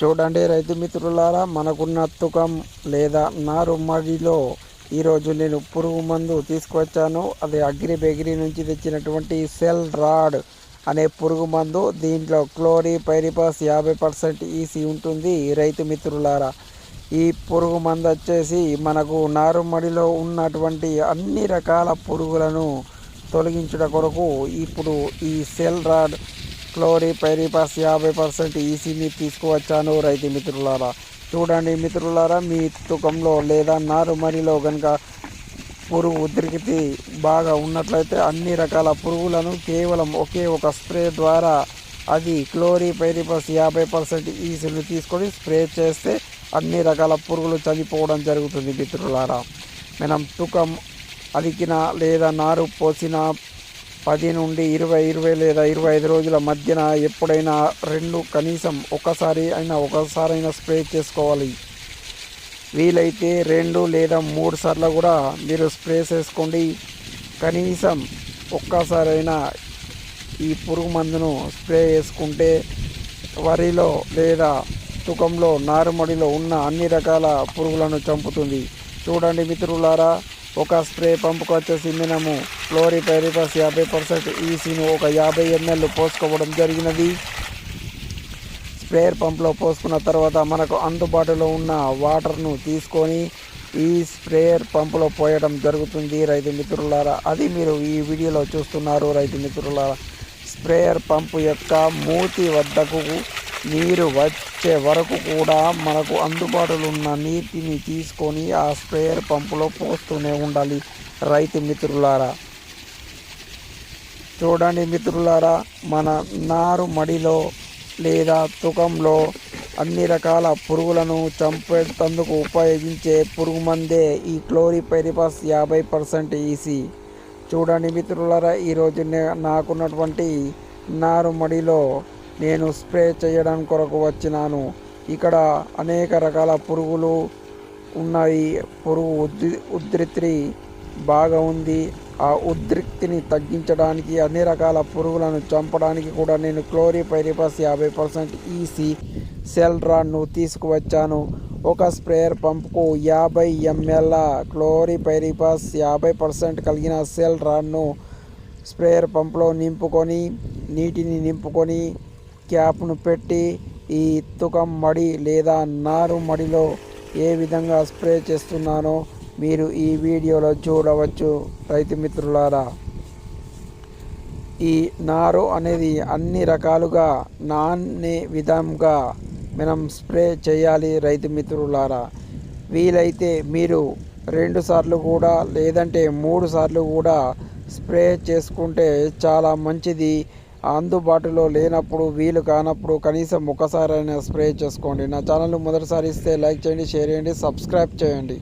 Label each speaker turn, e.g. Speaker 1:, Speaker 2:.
Speaker 1: చూడండి రైతు మిత్రులారా మనకున్న తుకం లేదా నారు మడిలో ఈరోజు నేను పురుగు మందు తీసుకువచ్చాను. అది అగ్రి బెగిరి నుంచి తెచ్చినటువంటి సెల్ రాడ్ అనే పురుగు మందు. దీంట్లో క్లోరీ పైరిపాస్ యాభై పర్సెంట్ ఈసీ ఉంటుంది రైతు మిత్రులారా. ఈ పురుగు మందు వచ్చేసి మనకు నారుమడిలో ఉన్నటువంటి అన్ని రకాల పురుగులను తొలగించుట కొరకు ఇప్పుడు ఈ సెల్ రాడ్ క్లోరిపైరిపస్ యాభై పర్సెంట్ ఈసీని తీసుకువచ్చాను రైతు మిత్రులారా. చూడండి మిత్రులారా మీ తుకంలో లేదా నారుమరిలో కనుక పురుగు ఉద్రిక్తి బాగా ఉన్నట్లయితే అన్ని రకాల పురుగులను కేవలం ఒకే ఒక స్ప్రే ద్వారా అది క్లోరిపైరిపస్ యాభై పర్సెంట్ ఈసీని తీసుకొని స్ప్రే చేస్తే అన్ని రకాల పురుగులు చనిపోవడం జరుగుతుంది మిత్రులారా. మనం తుకం అదికిన లేదా నారు పోసిన పది నుండి ఇరవై ఇరవై లేదా ఇరవై ఐదు రోజుల మధ్యన ఎప్పుడైనా రెండు కనీసం ఒకసారి అయినా ఒకసారైనా స్ప్రే చేసుకోవాలి. వీలైతే రెండు లేదా మూడు సార్లు కూడా మీరు స్ప్రే చేసుకోండి. కనీసం ఒక్కసారైనా ఈ పురుగు మందును స్ప్రే చేసుకుంటే వరిలో లేదా తుకంలో నారుమడిలో ఉన్న అన్ని రకాల పురుగులను చంపుతుంది. చూడండి మిత్రులారా ఒక స్ప్రే పంపుకు వచ్చేసి మనము క్లోరిపైరిపస్ యాభై పర్సెంట్ ఈసీను ఒక యాభై ఎంఎల్ పోసుకోవడం జరిగినది. స్ప్రేయర్ పంప్లో పోసుకున్న తర్వాత మనకు అందుబాటులో ఉన్న వాటర్ను తీసుకొని ఈ స్ప్రేయర్ పంపులో పోయడం జరుగుతుంది. రైతు మిత్రులారా అది మీరు ఈ వీడియోలో చూస్తున్నారు. రైతు మిత్రులారా స్ప్రేయర్ పంపు యొక్క మూతి వద్దకు నీరు వచ్చే వరకు కూడా మనకు అందుబాటులో ఉన్న నీటిని తీసుకొని ఆ స్ప్రేయర్ పంపులో పోస్తూనే ఉండాలి. రైతు మిత్రులారా చూడండి మిత్రులారా మన నారు మడిలో లేదా తుకంలో అన్ని రకాల పురుగులను చంపేటందుకు ఉపయోగించే పురుగు మందే ఈ క్లోరిపైరిపస్ యాభై పర్సెంట్ ఈసీ. చూడండి మిత్రులారా ఈరోజు నాకున్నటువంటి నారు మడిలో నేను స్ప్రే చేయడం కొరకు వచ్చినాను. ఇక్కడ అనేక రకాల పురుగులు ఉన్నాయి. పురుగు ఉద్రి ఉధృతి బాగా ఉంది. ఆ ఉద్రిక్తిని తగ్గించడానికి అన్ని రకాల పురుగులను చంపడానికి కూడా నేను క్లోరిపైరిపస్ యాభై పర్సెంట్ ఈసీ సెల్ తీసుకువచ్చాను. ఒక స్ప్రేయర్ పంపుకు యాభై ఎంఎల్ క్లోరిపైరిపస్ యాభై పర్సెంట్ కలిగిన సెల్ స్ప్రేయర్ పంపులో నింపుకొని నీటిని నింపుకొని క్యాప్ను పెట్టి ఈ తుకం మడి లేదా నారు మడిలో ఏ విధంగా స్ప్రే చేస్తున్నానో మీరు ఈ వీడియోలో చూడవచ్చు రైతు మిత్రులారా. ఈ నారు అనేది అన్ని రకాలుగా నాన్నే విధంగా మనం స్ప్రే చేయాలి రైతు మిత్రులారా. వీలైతే మీరు రెండు సార్లు కూడా లేదంటే మూడు సార్లు కూడా స్ప్రే చేసుకుంటే చాలా మంచిది. అందుబాటులో లేనప్పుడు వీలు కానప్పుడు కనీసం ఒకసారైనా స్ప్రే చేసుకోండి. నా ఛానల్ మొదటిసారి ఇస్తే లైక్ చేయండి షేర్ చేయండి సబ్స్క్రైబ్ చేయండి.